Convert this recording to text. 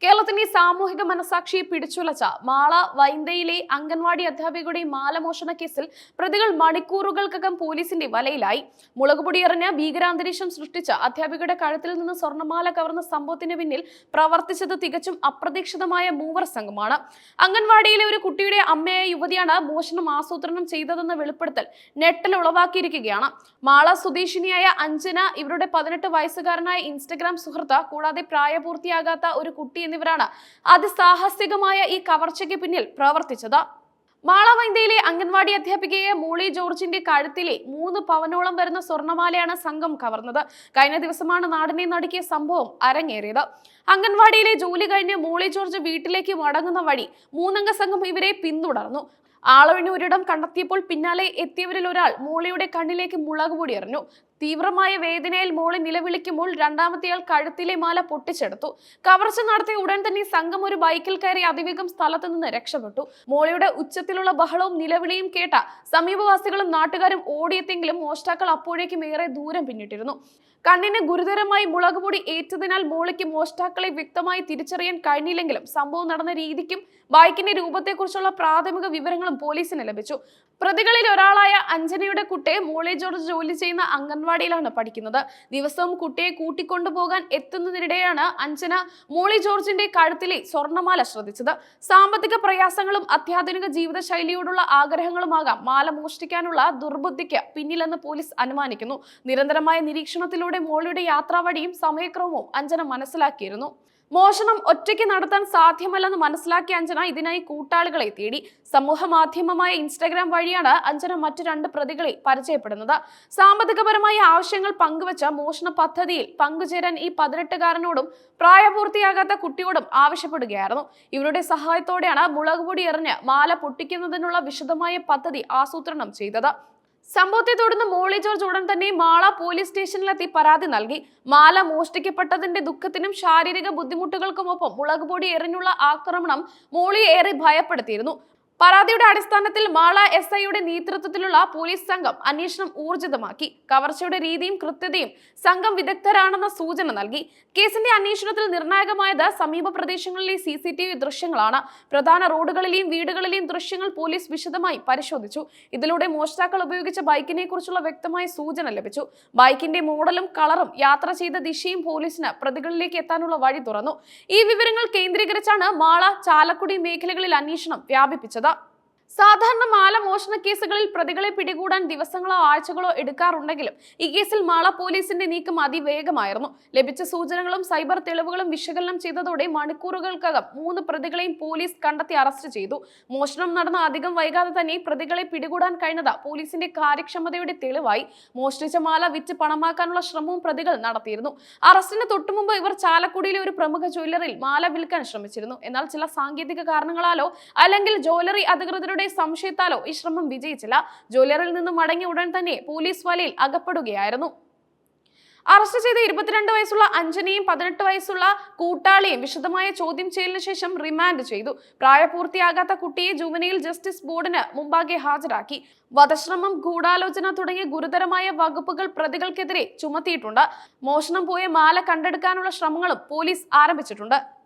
¿Qué കേരളത്തിന്റെ സാമൂഹിക മനസാക്ഷിയെ പിടിച്ചുലച്ച മാള വൈന്തയിലെ അംഗൻവാടി അധ്യാപികയുടെ മാലമോഷണ കേസിൽ പ്രതികൾ മണിക്കൂറുകൾക്കകം പോലീസിന്റെ വലയിലായി. മുളകുപൊടി എറിഞ്ഞ് ഭീകരാന്തരീക്ഷം സൃഷ്ടിച്ച അധ്യാപികയുടെ കഴുത്തിൽ നിന്ന് സ്വർണമാല കവർന്ന സംഭവത്തിന് പിന്നിൽ പ്രവർത്തിച്ചത് തികച്ചും അപ്രതീക്ഷിതമായ മൂവർ സംഘമാണ്. അംഗൻവാടിയിലെ ഒരു കുട്ടിയുടെ അമ്മയായ യുവതിയാണ് മോഷണം ആസൂത്രണം ചെയ്തതെന്ന വെളിപ്പെടുത്തൽ ഞെട്ടൽ ഉളവാക്കിയിരിക്കുകയാണ്. മാള സ്വദേശിനിയായ അഞ്ജന ഇവരുടെ പതിനെട്ട് വയസ്സുകാരനായ ഇൻസ്റ്റഗ്രാം സുഹൃത്ത് കൂടാതെ പ്രായപൂർത്തിയാകാത്ത ഒരു കുട്ടി എന്നിവരാണ് അതിസാഹസികമായ ഈ കവർച്ചയ്ക്ക് പിന്നിൽ പ്രവർത്തിച്ചത്. മാളവൈന്തയിലെ അംഗൻവാടി അധ്യാപികയെ മൂളി ജോർജിന്റെ കഴുത്തിലെ മൂന്ന് പവനോളം വരുന്ന സ്വർണമാലയാണ് സംഘം കവർന്നത്. കഴിഞ്ഞ ദിവസമാണ് നാടിനെ നടുക്കിയ സംഭവം അരങ്ങേറിയത്. അംഗൻവാടിയിലെ ജോലി കഴിഞ്ഞ് മൂളി ജോർജ് വീട്ടിലേക്ക് മടങ്ങുന്ന വഴി മൂന്നംഗ സംഘം ഇവരെ പിന്തുടർന്നു. ആളൊഴിഞ്ഞ ഒരിടം കണ്ടെത്തിയപ്പോൾ പിന്നാലെ എത്തിയവരിൽ ഒരാൾ മൂളിയുടെ കണ്ണിലേക്ക് മുളക് പൊടി എറിഞ്ഞു. തീവ്രമായ വേദനയിൽ മോളി നിലവിളിക്കുമ്പോൾ രണ്ടാമത്തെയാൾ കഴുത്തിലെ മാല പൊട്ടിച്ചെടുത്തു. കവർച്ച നടത്തിയ ഉടൻ തന്നെ സംഘം ഒരു ബൈക്കിൽ കയറി അതിവേഗം സ്ഥലത്ത് നിന്ന് രക്ഷപ്പെട്ടു. മോളിയുടെ ഉച്ചത്തിലുള്ള ബഹളവും നിലവിളിയും കേട്ട സമീപവാസികളും നാട്ടുകാരും ഓടിയെത്തെങ്കിലും മോഷ്ടാക്കൾ അപ്പോഴേക്കും ഏറെ ദൂരം പിന്നിട്ടിരുന്നു. കണ്ണിന് ഗുരുതരമായി മുളക് പൊടി ഏറ്റതിനാൽ മോളിക്ക് മോഷ്ടാക്കളെ വ്യക്തമായി തിരിച്ചറിയാൻ കഴിഞ്ഞില്ലെങ്കിലും സംഭവം നടന്ന രീതിക്കും ബൈക്കിന്റെ രൂപത്തെക്കുറിച്ചുള്ള പ്രാഥമിക വിവരങ്ങളും പോലീസിന് ലഭിച്ചു. പ്രതികളിൽ ഒരാളായ അഞ്ജനയുടെ കുട്ടെ മോളെ ജോർജ് ജോലി ചെയ്യുന്ന അംഗൻവാടിയിലാണ് പഠിക്കുന്നത്. ദിവസവും കുട്ടിയെ കൂട്ടിക്കൊണ്ടുപോകാൻ എത്തുന്നതിനിടെയാണ് അഞ്ജന മോളി ജോർജിന്റെ കഴുത്തിലെ സ്വർണമാല ശ്രദ്ധിച്ചത്. സാമ്പത്തിക പ്രയാസങ്ങളും അത്യാധുനിക ജീവിതശൈലിയോടുള്ള ആഗ്രഹങ്ങളുമാകാം മാല മോഷ്ടിക്കാനുള്ള ദുർബുദ്ധിക്ക് പിന്നിലെന്ന് പോലീസ് അനുമാനിക്കുന്നു. നിരന്തരമായ നിരീക്ഷണത്തിലൂടെ മോളിയുടെ യാത്രാവഴിയും സമയക്രമവും അഞ്ജന മനസ്സിലാക്കിയിരുന്നു. മോഷണം ഒറ്റയ്ക്ക് നടത്താൻ സാധ്യമല്ലെന്ന് മനസ്സിലാക്കിയ അഞ്ജന ഇതിനായി കൂട്ടാളികളെ തേടി. സമൂഹ മാധ്യമമായ ഇൻസ്റ്റാഗ്രാം വഴിയാണ് അഞ്ജന മറ്റു രണ്ട് പ്രതികളെ പരിചയപ്പെടുന്നത്. സാമ്പത്തികപരമായ ആവശ്യങ്ങൾ പങ്കുവച്ച മോഷണ പദ്ധതിയിൽ പങ്കുചേരാൻ ഈ പതിനെട്ടുകാരനോടും പ്രായപൂർത്തിയാകാത്ത കുട്ടിയോടും ആവശ്യപ്പെടുകയായിരുന്നു. ഇവരുടെ സഹായത്തോടെയാണ് മുളക് പൊടി എറിഞ്ഞ് മാല പൊട്ടിക്കുന്നതിനുള്ള വിശദമായ പദ്ധതി ആസൂത്രണം ചെയ്തത്. സംഭവത്തെ തുടർന്ന് മോളി ജോർജ് ഉടൻ തന്നെ മാള പോലീസ് സ്റ്റേഷനിലെത്തി പരാതി നൽകി. മാല മോഷ്ടിക്കപ്പെട്ടതിന്റെ ദുഃഖത്തിനും ശാരീരിക ബുദ്ധിമുട്ടുകൾക്കുമൊപ്പം മുളക് പൊടി എറിഞ്ഞുള്ള ആക്രമണം മോളിയെ ഏറെ ഭയപ്പെടുത്തിയിരുന്നു. പരാതിയുടെ അടിസ്ഥാനത്തിൽ മാള എസ് ഐയുടെ നേതൃത്വത്തിലുള്ള പോലീസ് സംഘം അന്വേഷണം ഊർജിതമാക്കി. കവർച്ചയുടെ രീതിയും കൃത്യതയും സംഘം വിദഗ്ധരാണെന്ന സൂചന നൽകി. കേസിന്റെ അന്വേഷണത്തിൽ നിർണായകമായത് സമീപ പ്രദേശങ്ങളിലെ സി സി ടി വി ദൃശ്യങ്ങളാണ്. പ്രധാന റോഡുകളിലെയും വീടുകളിലെയും ദൃശ്യങ്ങൾ പോലീസ് വിശദമായി പരിശോധിച്ചു. ഇതിലൂടെ മോഷ്ടാക്കൾ ഉപയോഗിച്ച ബൈക്കിനെ കുറിച്ചുള്ള വ്യക്തമായ സൂചന ലഭിച്ചു. ബൈക്കിന്റെ മോഡലും കളറും യാത്ര ചെയ്ത ദിശയും പോലീസിന് പ്രതികളിലേക്ക് എത്താനുള്ള വഴി തുറന്നു. ഈ വിവരങ്ങൾ കേന്ദ്രീകരിച്ചാണ് മാള ചാലക്കുടി മേഖലകളിൽ അന്വേഷണം വ്യാപിപ്പിച്ചത്. സാധാരണ മാല മോഷണ കേസുകളിൽ പ്രതികളെ പിടികൂടാൻ ദിവസങ്ങളോ ആഴ്ചകളോ എടുക്കാറുണ്ടെങ്കിലും ഈ കേസിൽ മാള പോലീസിന്റെ നീക്കം അതിവേഗമായിരുന്നു. ലഭിച്ച സൂചനകളും സൈബർ തെളിവുകളും വിശകലനം ചെയ്തതോടെ മണിക്കൂറുകൾക്കകം മൂന്ന് പ്രതികളെയും പോലീസ് കണ്ടെത്തി അറസ്റ്റ് ചെയ്തു. മോഷണം നടന്ന അധികം വൈകാതെ തന്നെ പ്രതികളെ പിടികൂടാൻ കഴിഞ്ഞത് പോലീസിന്റെ കാര്യക്ഷമതയുടെ തെളിവായി. മോഷ്ടിച്ച മാല വിറ്റ് പണമാക്കാനുള്ള ശ്രമവും പ്രതികൾ നടത്തിയിരുന്നു. അറസ്റ്റിന് തൊട്ടുമുമ്പ് ഇവർ ചാലക്കുടിയിലെ ഒരു പ്രമുഖ ജ്വല്ലറിയിൽ മാല വിൽക്കാൻ ശ്രമിച്ചിരുന്നു. എന്നാൽ ചില സാങ്കേതിക കാരണങ്ങളാലോ അല്ലെങ്കിൽ ജ്വല്ലറി അധികൃതരുടെ സംശയത്താലോ ഈ ശ്രമം വിജയിച്ചില്ല. ജ്വല്ലറിൽ നിന്നും മടങ്ങിയ ഉടൻ തന്നെ പോലീസ് വലയിൽ അകപ്പെടുകയായിരുന്നു. അറസ്റ്റ് ചെയ്ത ഇരുപത്തിരണ്ട് വയസ്സുള്ള അഞ്ജനയും പതിനെട്ട് വയസ്സുള്ള കൂട്ടാളിയും വിശദമായ ചോദ്യം ചെയ്യലിന് ശേഷം റിമാൻഡ് ചെയ്തു. പ്രായപൂർത്തിയാകാത്ത കുട്ടിയെ ജുവനയിൽ ജസ്റ്റിസ് ബോർഡിന് മുമ്പാകെ ഹാജരാക്കി. വധശ്രമം ഗൂഢാലോചന തുടങ്ങിയ ഗുരുതരമായ വകുപ്പുകൾ പ്രതികൾക്കെതിരെ ചുമത്തിയിട്ടുണ്ട്. മോഷണം പോയ മാല കണ്ടെടുക്കാനുള്ള ശ്രമങ്ങളും പോലീസ് ആരംഭിച്ചിട്ടുണ്ട്.